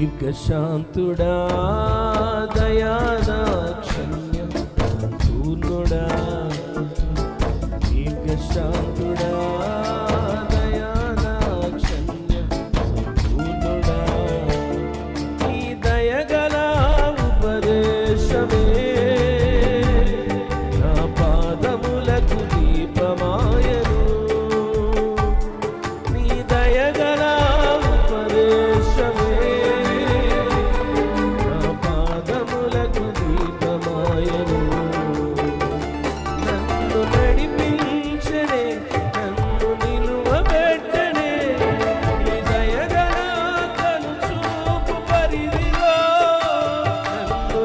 దీర్ఘశాంతుడా దయాదాక్షణ్యం పూర్ణుడా. దీర్ఘశాంతు నడిపించనే నన్ను నిలువబెట్టనే. నీ దయగల కను చూపు పరిధిలో నన్ను